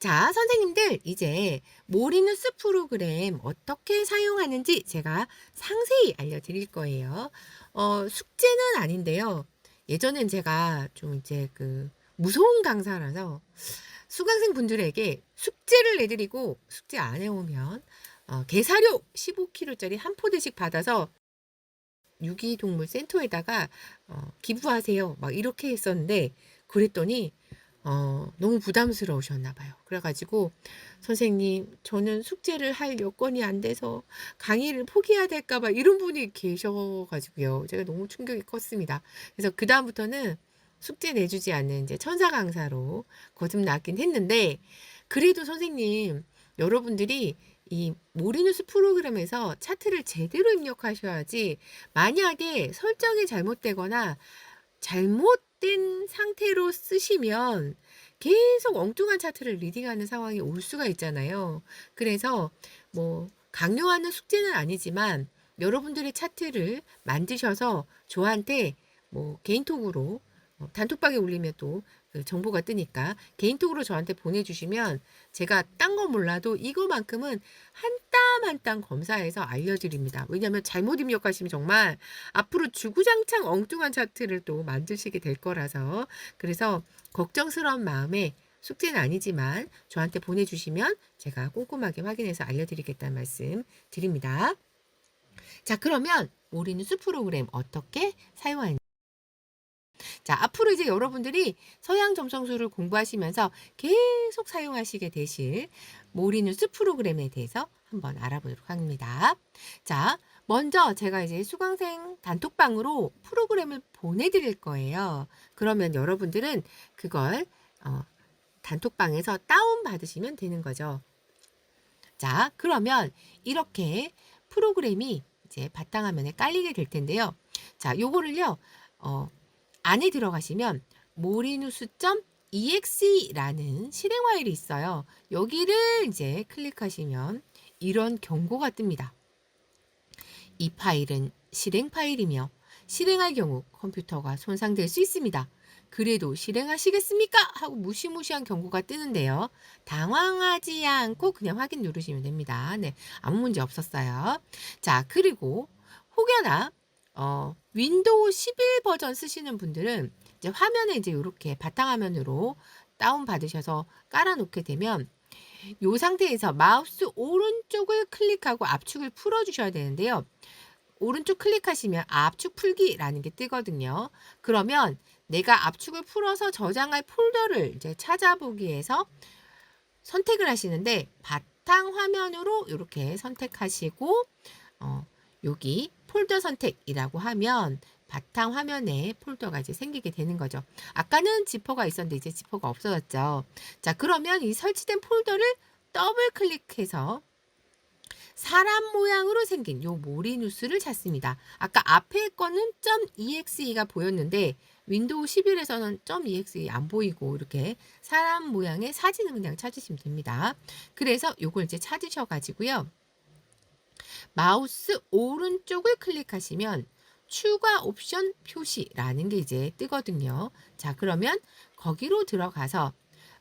자, 선생님들, 이제 모리누스 프로그램 어떻게 사용하는지 제가 상세히 알려드릴 거예요. 어, 숙제는 아닌데요. 예전엔 제가 좀 이제 그 무서운 강사라서 수강생 분들에게 숙제를 내드리고 숙제 안 해오면 어, 개사료 15kg짜리 한 포대씩 받아서 유기동물 센터에다가 어, 기부하세요. 막 이렇게 했었는데 그랬더니 어, 너무 부담스러우셨나 봐요. 그래가지고 선생님 저는 숙제를 할 여건이 안 돼서 강의를 포기해야 될까 봐 이런 분이 계셔가지고요. 제가 너무 충격이 컸습니다. 그래서 그 다음부터는 숙제 내주지 않는 이제 천사 강사로 거듭나긴 했는데 그래도 선생님 여러분들이 이 모리누스 프로그램에서 차트를 제대로 입력하셔야지 만약에 설정이 잘못되거나 잘못 된 상태로 쓰시면 계속 엉뚱한 차트를 리딩하는 상황이 올 수가 있잖아요. 그래서 뭐 강요하는 숙제는 아니지만 여러분들의 차트를 만드셔서 저한테 뭐 개인톡으로 어, 단톡방에 올리면 또 그 정보가 뜨니까 개인톡으로 저한테 보내주시면 제가 딴 거 몰라도 이거만큼은 한 땀 한 땀 검사해서 알려드립니다. 왜냐하면 잘못 입력하시면 정말 앞으로 주구장창 엉뚱한 차트를 또 만드시게 될 거라서 그래서 걱정스러운 마음에 숙제는 아니지만 저한테 보내주시면 제가 꼼꼼하게 확인해서 알려드리겠다는 말씀 드립니다. 자 그러면 모리누스 프로그램 어떻게 사용하는지 자, 앞으로 이제 여러분들이 서양 점성술을 공부하시면서 계속 사용하시게 되실 모리누스 프로그램에 대해서 한번 알아보도록 합니다. 자, 먼저 제가 이제 수강생 단톡방으로 프로그램을 보내드릴 거예요. 그러면 여러분들은 그걸 어, 단톡방에서 다운받으시면 되는 거죠. 자, 그러면 이렇게 프로그램이 이제 바탕화면에 깔리게 될 텐데요. 자, 요거를요, 어, 안에 들어가시면 모리누스.exe라는 실행 파일이 있어요. 여기를 이제 클릭하시면 이런 경고가 뜹니다. 이 파일은 실행 파일이며 실행할 경우 컴퓨터가 손상될 수 있습니다. 그래도 실행하시겠습니까? 하고 무시무시한 경고가 뜨는데요. 당황하지 않고 그냥 확인 누르시면 됩니다. 네, 아무 문제 없었어요. 자, 그리고 혹여나 어, 윈도우 11 버전 쓰시는 분들은 이제 화면에 이제 이렇게 바탕화면으로 다운 받으셔서 깔아놓게 되면 이 상태에서 마우스 오른쪽을 클릭하고 압축을 풀어주셔야 되는데요. 오른쪽 클릭하시면 압축 풀기라는 게 뜨거든요. 그러면 내가 압축을 풀어서 저장할 폴더를 이제 찾아보기 위해서 선택을 하시는데 바탕 화면으로 이렇게 선택하시고 어, 여기 폴더 선택이라고 하면 바탕 화면에 폴더가 이제 생기게 되는 거죠. 아까는 지퍼가 있었는데 이제 지퍼가 없어졌죠. 자, 그러면 이 설치된 폴더를 더블 클릭해서 사람 모양으로 생긴 요 모리누스를 찾습니다. 아까 앞에 거는 .exe가 보였는데 윈도우 11에서는 .exe 안 보이고 이렇게 사람 모양의 사진을 그냥 찾으시면 됩니다. 그래서 요걸 이제 찾으셔 가지고요. 마우스 오른쪽을 클릭하시면 추가 옵션 표시라는 게 이제 뜨거든요. 자, 그러면 거기로 들어가서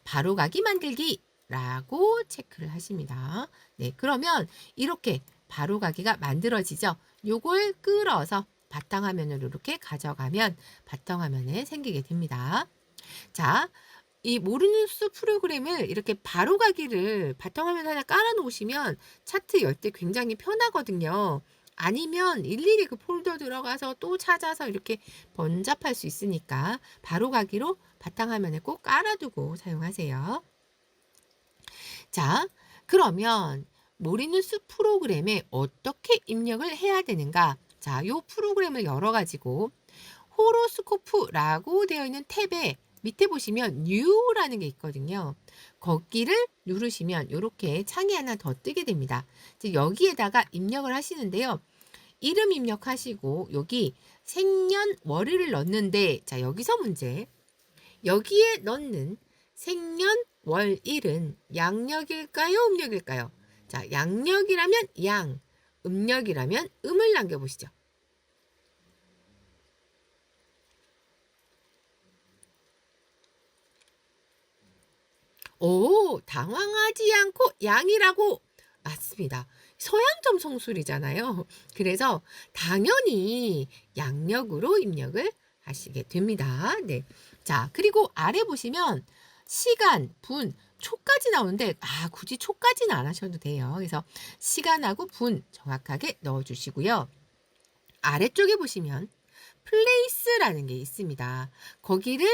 바로 가기 만들기 라고 체크를 하십니다. 네, 그러면 이렇게 바로 가기가 만들어지죠. 요걸 끌어서 바탕화면으로 이렇게 가져가면 바탕화면에 생기게 됩니다. 자, 이 모르누스 프로그램을 이렇게 바로 가기를 바탕화면 하나 깔아 놓으시면 차트 열 때 굉장히 편하거든요. 아니면 일일이 그 폴더 들어가서 또 찾아서 이렇게 번잡할 수 있으니까 바로 가기로 바탕화면에 꼭 깔아두고 사용하세요. 자, 그러면 모리누스 프로그램에 어떻게 입력을 해야 되는가? 자, 요 프로그램을 열어가지고 호로스코프라고 되어 있는 탭에 밑에 보시면 New라는 게 있거든요. 거기를 누르시면 이렇게 창이 하나 더 뜨게 됩니다. 이제 여기에다가 입력을 하시는데요. 이름 입력하시고 여기 생년월일을 넣는데 자 여기서 문제 여기에 넣는 생년월일은 양력일까요 음력일까요? 자 양력이라면 양 음력이라면 음을 남겨보시죠. 오 당황하지 않고 양이라고 맞습니다. 서양점 성술이잖아요. 그래서 당연히 양력으로 입력을 하시게 됩니다. 네. 자, 그리고 아래 보시면 시간, 분, 초까지 나오는데 아, 굳이 초까지는 안 하셔도 돼요. 그래서 시간하고 분 정확하게 넣어 주시고요. 아래쪽에 보시면 플레이스라는 게 있습니다. 거기를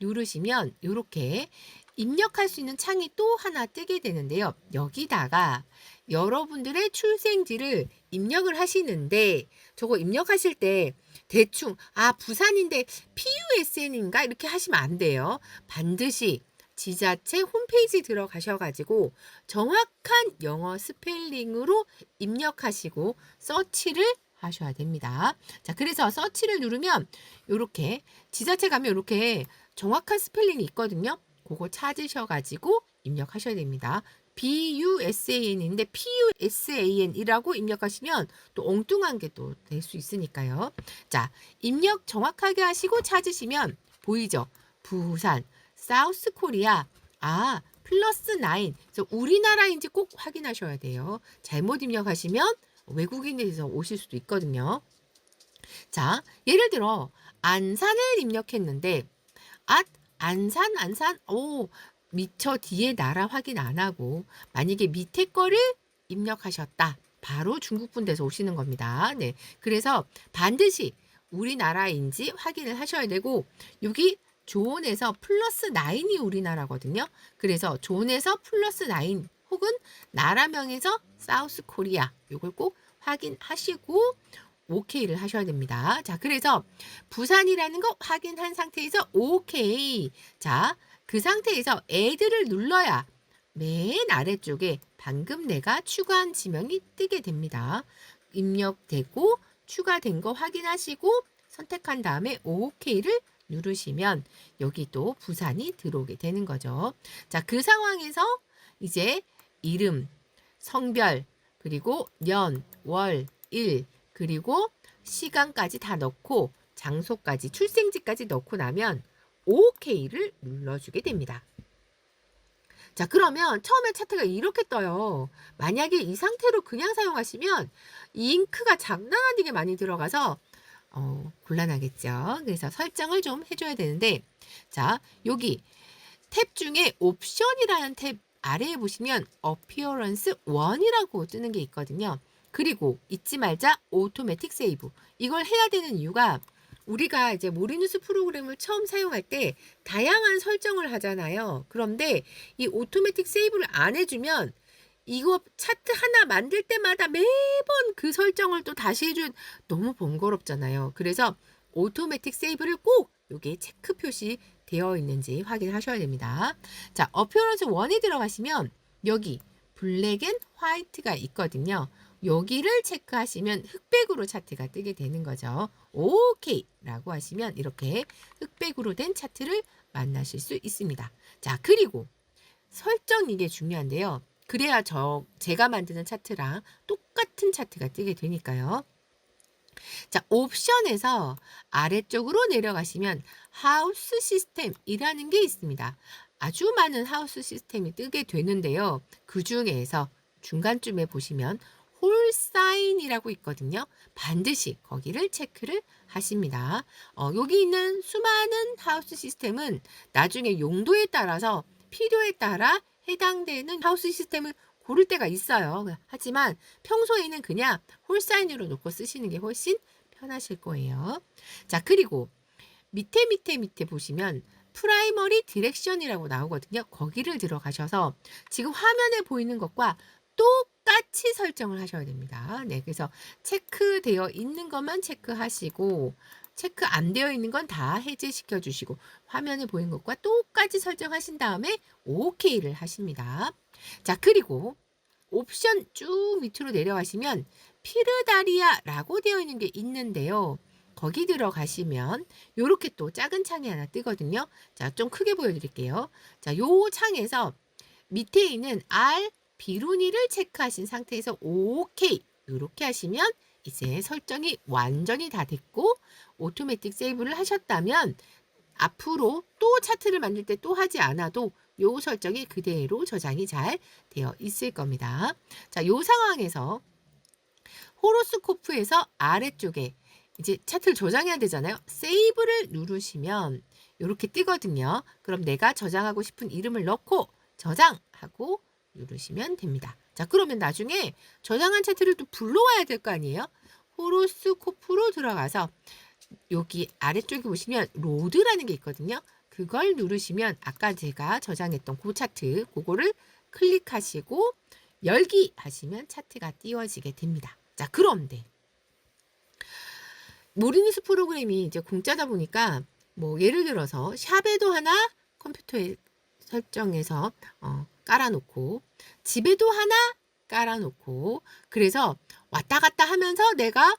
누르시면 이렇게 입력할 수 있는 창이 또 하나 뜨게 되는데요. 여기다가 여러분들의 출생지를 입력을 하시는데 저거 입력하실 때 대충 아 부산인데 PUSN인가 이렇게 하시면 안 돼요. 반드시 지자체 홈페이지 들어가셔가지고 정확한 영어 스펠링으로 입력하시고 서치를 하셔야 됩니다. 자, 그래서 서치를 누르면 이렇게 지자체 가면 이렇게 정확한 스펠링이 있거든요. 그거 찾으셔가지고 입력하셔야 됩니다. BUSAN인데 PUSAN이라고 입력하시면 또 엉뚱한 게 또 될 수 있으니까요. 자, 입력 정확하게 하시고 찾으시면 보이죠? 부산, 사우스 코리아, 아, 플러스 나인. 그래서 우리나라인지 꼭 확인하셔야 돼요. 잘못 입력하시면 외국인에서 오실 수도 있거든요. 자, 예를 들어 안산을 입력했는데 아, 안산, 안산, 오, 미처 뒤에 나라 확인 안 하고 만약에 밑에 거를 입력하셨다. 바로 중국 분대에서 오시는 겁니다. 네. 그래서 반드시 우리나라인지 확인을 하셔야 되고 여기 존에서 플러스 나인이 우리나라거든요. 그래서 존에서 플러스 나인 혹은 나라명에서 사우스 코리아 이걸 꼭 확인하시고 오케이를 하셔야 됩니다. 자, 그래서 부산이라는 거 확인한 상태에서 오케이. 자, 그 상태에서 애들을 눌러야 맨 아래쪽에 방금 내가 추가한 지명이 뜨게 됩니다. 입력되고 추가된 거 확인하시고 선택한 다음에 OK를 누르시면 여기 또 부산이 들어오게 되는 거죠. 자, 그 상황에서 이제 이름, 성별, 그리고 년, 월, 일, 그리고 시간까지 다 넣고 장소까지 출생지까지 넣고 나면 OK를 눌러주게 됩니다. 자, 그러면 처음에 차트가 이렇게 떠요. 만약에 이 상태로 그냥 사용하시면 이 잉크가 장난 아니게 많이 들어가서 어, 곤란하겠죠. 그래서 설정을 좀 해줘야 되는데, 자, 여기 탭 중에 옵션이라는 탭 아래에 보시면 Appearance 1이라고 뜨는 게 있거든요. 그리고 잊지 말자 오토매틱 세이브. 이걸 해야 되는 이유가 우리가 이제 모리누스 프로그램을 처음 사용할 때 다양한 설정을 하잖아요. 그런데 이 오토매틱 세이브를 안 해주면 이거 차트 하나 만들 때마다 매번 그 설정을 또 다시 해준 너무 번거롭잖아요. 그래서 오토매틱 세이브를 꼭 여기에 체크 표시 되어 있는지 확인하셔야 됩니다. 자, 어피어런스 1에 들어가시면 여기 블랙 앤 화이트가 있거든요. 여기를 체크하시면 흑백으로 차트가 뜨게 되는 거죠. 오케이 라고 하시면 이렇게 흑백으로 된 차트를 만나실 수 있습니다. 자, 그리고 설정 이게 중요한데요. 그래야 저 제가 만드는 차트랑 똑같은 차트가 뜨게 되니까요. 자, 옵션에서 아래쪽으로 내려가시면 하우스 시스템이라는 게 있습니다. 아주 많은 하우스 시스템이 뜨게 되는데요. 그 중에서 중간쯤에 보시면 홀 사인이라고 있거든요. 반드시 거기를 체크를 하십니다. 어, 여기 있는 수많은 하우스 시스템은 나중에 용도에 따라서 필요에 따라 해당되는 하우스 시스템을 고를 때가 있어요. 하지만 평소에는 그냥 홀 사인으로 놓고 쓰시는 게 훨씬 편하실 거예요. 자, 그리고 밑에 밑에 밑에 보시면 프라이머리 디렉션이라고 나오거든요. 거기를 들어가셔서 지금 화면에 보이는 것과 똑같이 설정을 하셔야 됩니다. 네, 그래서 체크되어 있는 것만 체크하시고 체크 안 되어 있는 건 다 해제시켜 주시고 화면에 보이는 것과 똑같이 설정하신 다음에 OK를 하십니다. 자, 그리고 옵션 쭉 밑으로 내려가시면 피르다리아라고 되어 있는 게 있는데요. 거기 들어가시면 이렇게 또 작은 창이 하나 뜨거든요. 자, 좀 크게 보여드릴게요. 자, 요 창에서 밑에 있는 R 비루니를 체크하신 상태에서 OK 이렇게 하시면 이제 설정이 완전히 다 됐고 오토매틱 세이브를 하셨다면 앞으로 또 차트를 만들 때 또 하지 않아도 요 설정이 그대로 저장이 잘 되어 있을 겁니다. 자, 요 상황에서 호로스코프에서 아래쪽에 이제 차트를 저장해야 되잖아요. 세이브를 누르시면 이렇게 뜨거든요. 그럼 내가 저장하고 싶은 이름을 넣고 저장하고 누르시면 됩니다. 자, 그러면 나중에 저장한 차트를 또 불러와야 될 거 아니에요? 호로스코프로 들어가서 여기 아래쪽에 보시면 로드라는 게 있거든요. 그걸 누르시면 아까 제가 저장했던 그 차트 그거를 클릭하시고 열기 하시면 차트가 띄워지게 됩니다. 자, 그런데 모리뉴스 프로그램이 이제 공짜다 보니까 뭐 예를 들어서 샵에도 하나 컴퓨터에 설정해서 어, 깔아놓고 집에도 하나 깔아놓고 그래서 왔다 갔다 하면서 내가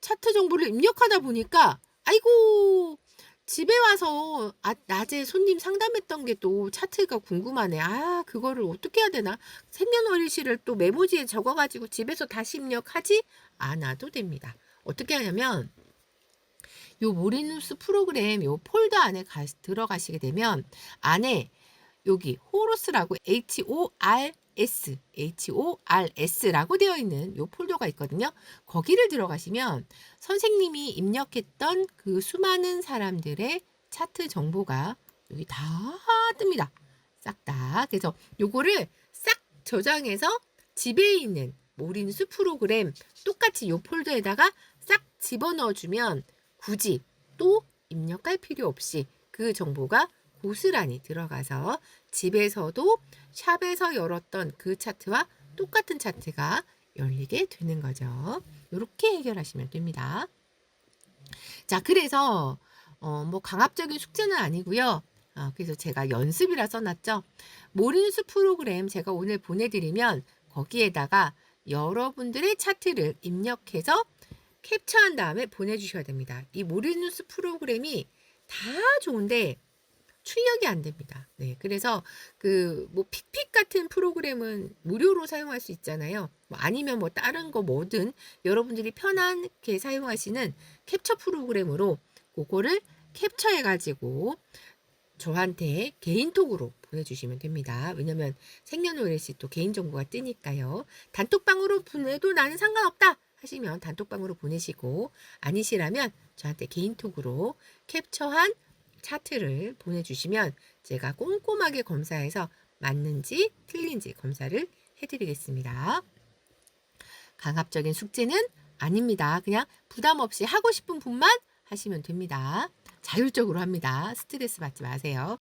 차트 정보를 입력하다 보니까 아이고 집에 와서 아, 낮에 손님 상담했던 게 또 차트가 궁금하네. 아, 그거를 어떻게 해야 되나? 생년월일시를 또 메모지에 적어가지고 집에서 다시 입력하지 않아도 됩니다. 어떻게 하냐면 요 모리뉴스 프로그램 요 폴더 안에 가, 들어가시게 되면 안에 여기 호로스라고 H O R S H O R S라고 되어 있는 요 폴더가 있거든요. 거기를 들어가시면 선생님이 입력했던 그 수많은 사람들의 차트 정보가 여기 다 뜹니다. 싹 다. 그래서 요거를 싹 저장해서 집에 있는 모리뉴스 프로그램 똑같이 요 폴더에다가 싹 집어넣어 주면 굳이 또 입력할 필요 없이 그 정보가 고스란히 들어가서 집에서도 샵에서 열었던 그 차트와 똑같은 차트가 열리게 되는 거죠. 이렇게 해결하시면 됩니다. 자, 그래서 어, 뭐 강압적인 숙제는 아니고요. 어, 그래서 제가 연습이라 써놨죠. 모리뉴스 프로그램 제가 오늘 보내드리면 거기에다가 여러분들의 차트를 입력해서 캡처한 다음에 보내주셔야 됩니다. 이 모리뉴스 프로그램이 다 좋은데 출력이 안 됩니다. 네, 그래서 그 뭐 픽픽 같은 프로그램은 무료로 사용할 수 있잖아요. 뭐 아니면 뭐 다른 거 뭐든 여러분들이 편하게 사용하시는 캡처 프로그램으로 그거를 캡처해 가지고 저한테 개인톡으로 보내주시면 됩니다. 왜냐면 생년월일시 또 개인정보가 뜨니까요. 단톡방으로 보내도 나는 상관없다 하시면 단톡방으로 보내시고 아니시라면 저한테 개인톡으로 캡처한 차트를 보내주시면 제가 꼼꼼하게 검사해서 맞는지 틀린지 검사를 해드리겠습니다. 강압적인 숙제는 아닙니다. 그냥 부담 없이 하고 싶은 분만 하시면 됩니다. 자율적으로 합니다. 스트레스 받지 마세요.